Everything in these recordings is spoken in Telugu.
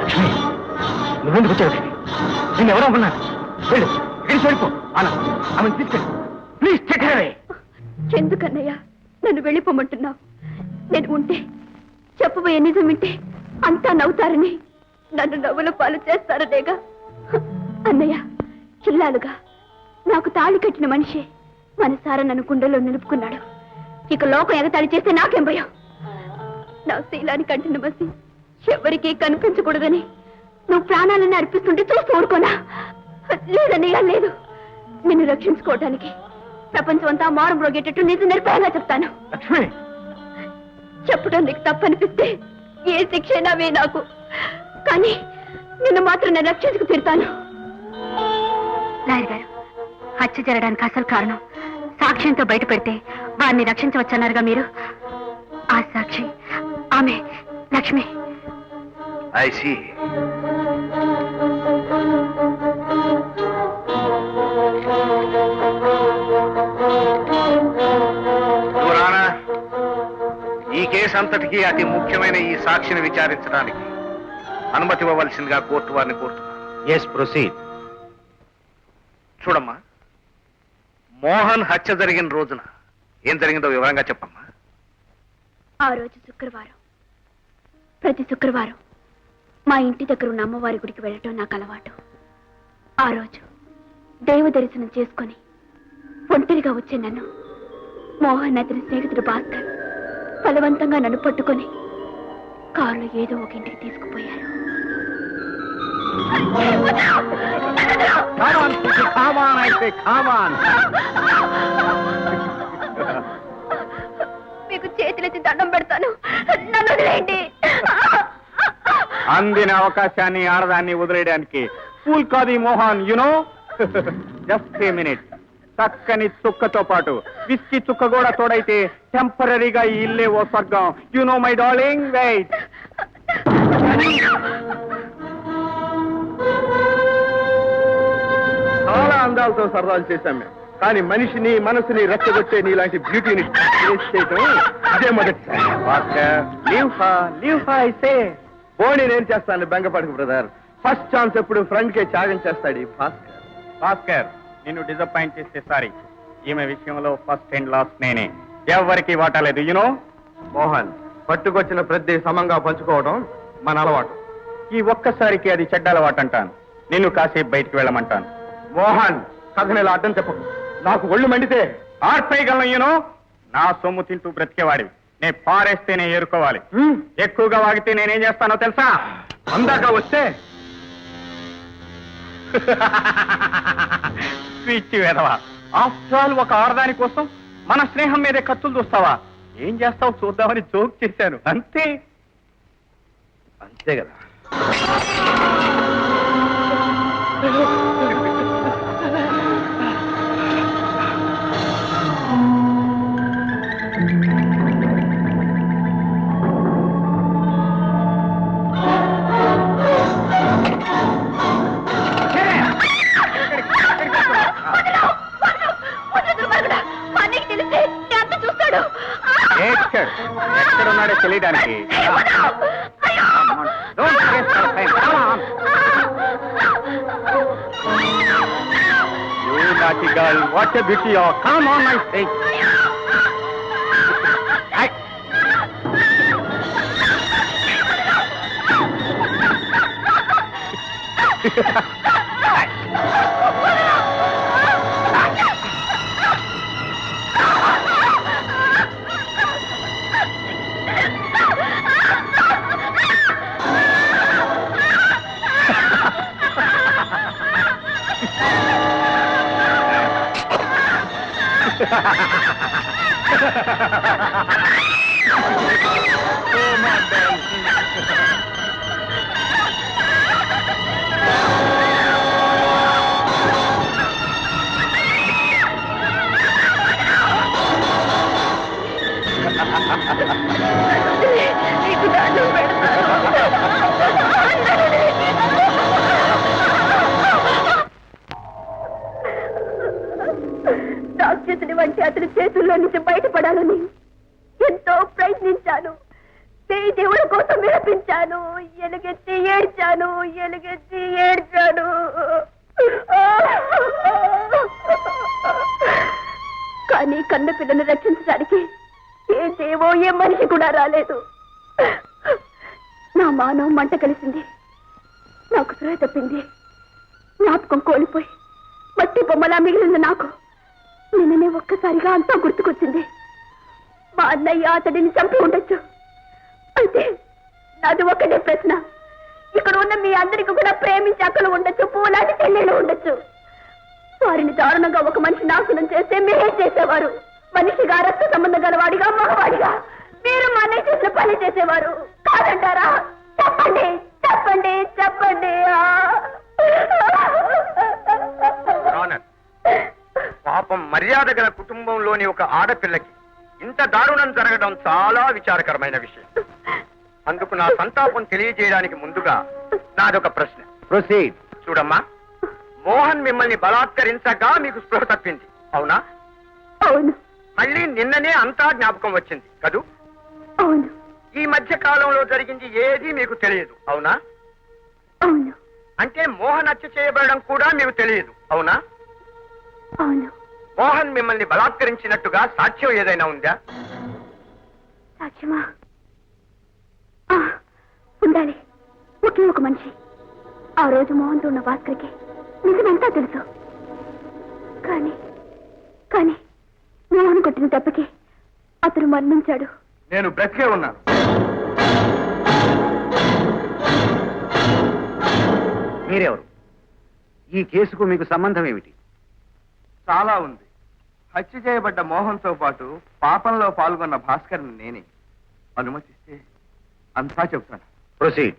లక్ష్మి నువ్వెందుకు వచ్చావు? నేను ఎవరో వెళ్ళు ఇక్కడికి వెళ్ళిపో. అలా ఆమెను తీసుకెళ్ళి. ప్లీజ్ అవే ఎందుకన్నయ్య? నన్ను వెళ్ళిపోమంటున్నావు. నేను ఉంటే చెప్పబోయే నిజం వింటే అంతా నవ్వుతారని నన్ను నవ్వుల పాలు చేస్తారనేగా. అన్నయ్య చిల్లాలుగా నాకు తాళి కట్టిన మనిషి మనసారా నన్ను గుండెలో నిలుపుకున్నాడు. ఇక లోకం ఎగతాళి చేస్తే నాకేం భయం? నా శీలానికి అంటిన మసి ఎవరికీ కనిపించకూడదని నువ్వు ప్రాణాలను అర్పిస్తుంటే చూస్తూ ఊరుకోనా? లేదన్నయ్య లేదు. నిన్ను రక్షించుకోవటానికి ప్రపంచం అంతా మారు మ్రోగేటట్టు నిజం నిర్భయంగా చెప్తాను. లక్ష్మి! చెప్పడం నీకు తప్పనిపిస్తే ఏ శిక్ష అయినావే నాకు. కానీ నిన్ను మాత్రం నేను రక్షించుకు తీరుతాను. లాయర్ గారు హత్య జరగడానికి అసలు కారణం సాక్ష్యంతో బయట పెడితే వారిని రక్షించవచ్చన్నారుగా మీరు? ఆ సాక్షి ఆమె లక్ష్మి. I see. ఈ కేసు అంతటికీ అతి ముఖ్యమైన ఈ సాక్షిని విచారించడానికి అనుమతి ఇవ్వవలసిందిగా కోర్టు వారిని కోరుతున్నాను. ఎస్ ప్రొసీడ్ చూడమ్మా. మోహన్ హత్య జరిగిన రోజున ఏం జరిగిందో వివరంగా చెప్పమ్మా. ఆ రోజు శుక్రవారం. ప్రతి శుక్రవారం మా ఇంటి దగ్గర ఉన్న అమ్మవారి గుడికి వెళ్ళటం నాకు అలవాటు. ఆ రోజు దైవ దర్శనం చేసుకొని ఒంటరిగా వచ్చే నన్ను మోహన్ అతని స్నేహితుడు భాస్కర్ బలవంతంగా నన్ను పట్టుకొని కారులో ఏదో ఒక ఇంటికి తీసుకుపోయారు. కామాన్ కామాన్ అయితే కామాన్ మీకు చేతులెత్తి దండం పెడతాను. నన్ను వదిలేయండి. అందిన అవకాశాన్ని ఆడదాన్ని వదిలేయడానికి ఫూల్ కాది Mohan you know just a minute చక్కని చుక్కతో పాటు విస్కీ చుక్క కూడా తోడైతే టెంపరీగా ఈ ఇల్లే ఓ స్వర్గం. You know my darling wait చాలా అందాలతో సరదాలు చేశాం మేము. కానీ మనిషిని మనసుని రెచ్చగొట్టే నీలాంటి బ్యూటీని చేయటం? ఫా అయితే పోనీ నేను చేస్తాను బెంగపడకు బ్రదర్. ఫస్ట్ ఛాన్స్ ఎప్పుడు ఫ్రెండ్ కే త్యాగం చేస్తాడు భాస్కర్. భాస్కర్ నిన్ను డిసప్పాయింట్ చేస్తే సారీ. ఈమె విషయంలో ఫస్ట్ అండ్ లాస్ట్ నేనే. ఎవరికి వాటా లేదు యునో మోహన్ పట్టుకొచ్చిన ప్రతి సమంగా పంచుకోవడం మన అలవాటు. ఈ ఒక్కసారికి అది చెడ్డ అలవాటు అంటాను నిన్ను కాసేపు బయటికి వెళ్ళమంటాను. మోహన్ కథను ఇలా అడ్డం చెప్పకు నాకు ఒళ్ళు మండితే ఆర్పేయగలను నా సొమ్ము తింటూ బ్రతికేవాడివి. నే పారేస్తేనే ఏరుకోవాలి. ఎక్కువగా వాగితే నేనేం చేస్తానో తెలుసా? అందాక వస్తే స్విచ్ వేదవా. ఆఫ్టర్ ఆల్ ఒక ఆడదాని కోసం మన స్నేహం మీదే ఖర్చులు చూస్తావా? ఏం చేస్తావు చూద్దామని జోక్ చేశాను. అంతే. అంతే కదా. తెలియడానికి Don't waste our time. Come on. You naughty girl, what Toma, Belzinho. దేవుడి కోసం విలపించాను. ఎలుగెత్తి ఏడ్చాను ఎలుగెత్తి ఏడ్చాను. కానీ కన్న పిల్లను రక్షించడానికి ఏ దేవో ఏ మనిషి కూడా రాలేదు. నా మానవ మంట కలిసింది. నాకు స్పృహ తప్పింది. జ్ఞాపకం కోల్పోయి మట్టి బొమ్మలా మిగిలింది నాకు. నిన్ననే ఒక్కసారిగా అంతా గుర్తుకొచ్చింది. మా అన్నయ్య అతడిని చంపి ఉండొచ్చు. అయితే నాది ఒకటే ప్రశ్న. ఇక్కడ ఉన్న మీ అందరికి కూడా ప్రేమించి అక్కలు ఉండొచ్చు పూలాంటి చెల్లెలు ఉండొచ్చు. వారిని దారుణంగా ఒక మనిషి నాశనం చేస్తే మీరే చేసేవారు. మనిషిగా రక్త సంబంధం గలవాడిగా మగవాడిగా. మీరు మా చేసిన పని చేసేవారు. కాదంటారా? చెప్పండి చెప్పండి చెప్పండి. ఆ. పాపం మర్యాద గల కుటుంబంలోని ఒక ఆడపిల్లకి ఇంత దారుణం జరగడం చాలా విచారకరమైన విషయం. అందుకు నా సంతాపం తెలియజేయడానికి ముందుగా నాదొక ప్రశ్న. ప్రొసీడ్ చూడమ్మా మోహన్ మిమ్మల్ని బలాత్కరించగా మీకు స్పృహ తప్పింది. అవునా? అవును. మళ్ళీ నిన్ననే అంతా జ్ఞాపకం వచ్చింది కదూ? అవును. ఈ మధ్య కాలంలో జరిగింది ఏది మీకు తెలియదు అవునా? అవును. అంటే మోహన్ హత్య చేయబడడం కూడా మీకు తెలియదు అవునా? అవును. మోహన్ మిమ్మల్ని బలాత్కరించినట్టుగా సాక్ష్యం ఏదైనా ఉందా? సాక్ష్యమా? ఉండాలి. ఒకే ఒక మనిషి. ఆ రోజు మోహన్తో ఉన్న భాస్కర్కి నిజమంతా తెలుసు. కానీ కానీ మోహన్ కొట్టిన దెబ్బకి అతను మరణించాడు. నేను బ్రతికే ఉన్నాను. మీరెవరు? ఈ కేసుకు మీకు సంబంధం ఏమిటి? చాలా ఉంది. హత్య చేయబడ్డ మోహన్తో పాటు పాపంలో పాల్గొన్న భాస్కర్ని నేనే అనుమతిస్తే అంతా చెప్తాను ప్రొసీడ్.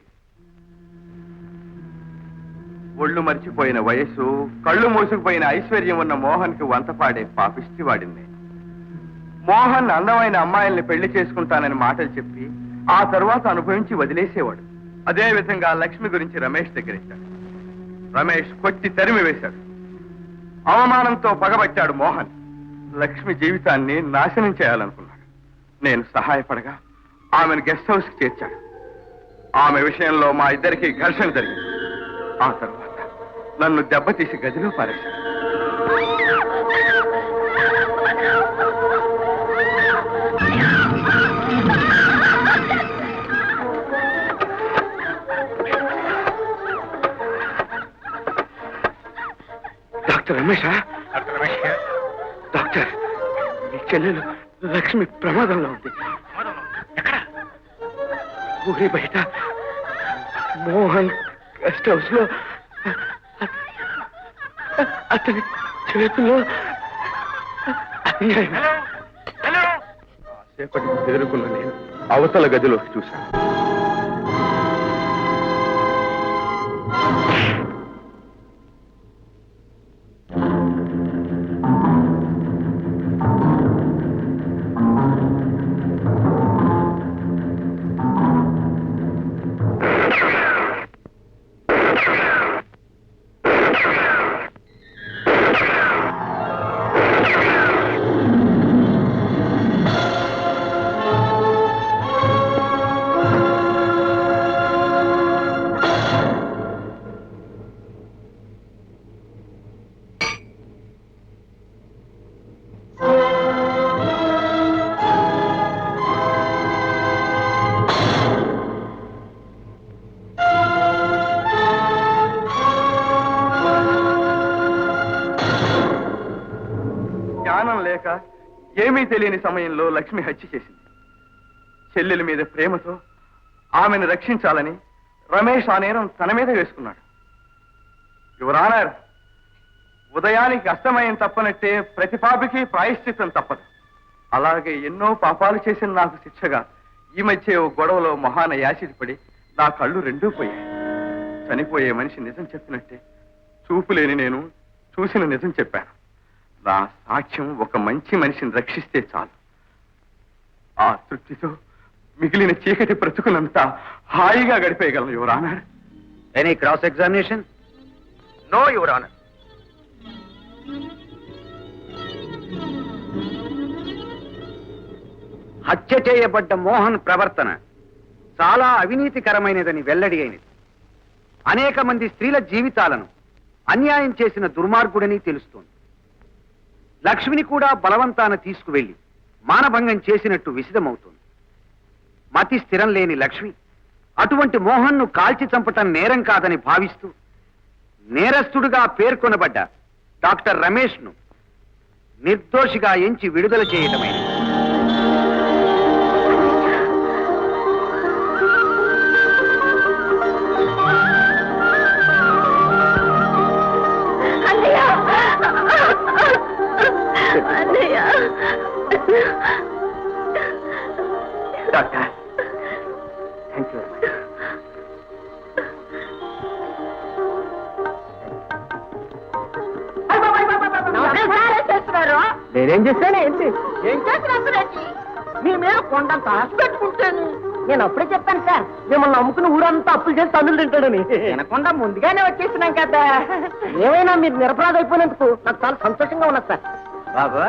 ఒళ్ళు మర్చిపోయిన వయస్సు కళ్ళు మూసుకుపోయిన ఐశ్వర్యం ఉన్న మోహన్కి వంతపాడే పాపిష్టి వాడింది మోహన్ అందమైన అమ్మాయిల్ని పెళ్ళి చేసుకుంటానని మాటలు చెప్పి ఆ తర్వాత అనుభవించి వదిలేసేవాడు. అదే విధంగా లక్ష్మి గురించి రమేష్ దగ్గరించాడు రమేష్ కొట్టి తరిమి వేశాడు. అవమానంతో పగబట్టాడు మోహన్. లక్ష్మి జీవితాన్ని నాశనం చేయాలనుకున్నాడు. నేను సహాయపడగా ఆమెను గెస్ట్ హౌస్కి చేర్చాడు. ఆమె విషయంలో మా ఇద్దరికి ఘర్షణ జరిగింది. ఆ తర్వాత నన్ను దెబ్బతీసి గదిలో పారేశాడు డాక్టర్ రమేషా? డాక్టర్ మీ చెల్లెలు లక్ష్మి ప్రమాదంలో ఉంది. ఊరి బయట. మోహన్ గెస్ట్ హౌస్లో అతని చేతిలో. కాసేపటికి ఎదుర్కొన్న నేను అవతల గదిలోకి చూశాను. ఏమీ తెలియని సమయంలో లక్ష్మి హత్య చేసింది. చెల్లెల మీద ప్రేమతో ఆమెను రక్షించాలని రమేష్ ఆ నేరం తన మీద వేసుకున్నాడు. యువరానర్ ఉదయానికి అస్తమయం తప్పనట్టే ప్రతి పాపికి ప్రాయశ్చిత్తం తప్పదు. అలాగే ఎన్నో పాపాలు చేసిన నాకు శిక్షగా ఈ మధ్య ఓ గొడవలో మహాన యాసిడ్ పడి నా కళ్ళు రెండూ పోయాయి. చనిపోయే మనిషి నిజం చెప్పినట్టే చూపు లేని నేను చూసిన నిజం చెప్పాను. నా సాక్ష్యం ఒక మంచి మనిషిని రక్షిస్తే చాలు. ఆ తృప్తితో మిగిలిన చీకటి బ్రతుకునంతా హాయిగా గడిపేయగలను your honour any cross examination no your honour. హత్య చేయబడ్డ మోహన్ ప్రవర్తన చాలా అవినీతికరమైనదని వెల్లడి అయినది. అనేక మంది స్త్రీల జీవితాలను అన్యాయం చేసిన దుర్మార్గుడని తెలుస్తోంది. లక్ష్మిని కూడా బలవంతాన తీసుకువెళ్ళి మానభంగం చేసినట్టు విసిదమవుతుంది. మతి స్థిరం లేని లక్ష్మి అటువంటి మోహన్ను కాల్చి చంపటం నేరం కాదని భావిస్తూ నేరస్తుడుగా పేర్కొనబడ్డ డాక్టర్ రమేష్ను నిర్దోషిగా ఎంచి విడుదల చేయటమైనది నేనేం చేశాను ఏంటి? ఏం చేస్తున్నారు మీ మీద కొండంత ఆశ పెట్టుకుంటాను. నేను అప్పుడే చెప్పాను సార్ మిమ్మల్ని నమ్ముకుని ఊరంతా అప్పులు చేసి తన్నులు తింటాడని. వినకుండా ముందుగానే వచ్చేసినాం కదా. ఏమైనా మీరు నిరపరాధ అయిపోయినందుకు నాకు చాలా సంతోషంగా ఉన్నది సార్. బాబా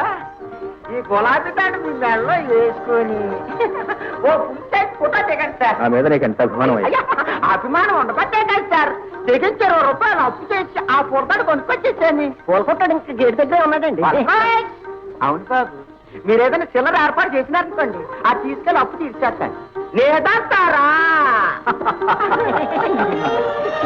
ఈ గులాబీ తాడు మీ మెడలో వేసుకొని ఓ సైజ్ ఫోటో దిగండి సార్. నా మీద నీకు ఎంత అభిమానం అయ్యా, అభిమానం ఉండబట్టే కదా సార్. తెగించి ఇరవై రూపాయలు అప్పు చేసి ఆ ఫోటోని కొనుక్కొచ్చేసాను. పూలకొట్టాడు ఇంకా గేట్ దగ్గర ఉన్నాడండి. అవును బాబు. మీరు ఏదైనా చిల్లర ఏర్పాటు చేసినారనుకోండి ఆ తీసుకెళ్ళి అప్పు తీర్చేస్తాను. లేదంటారా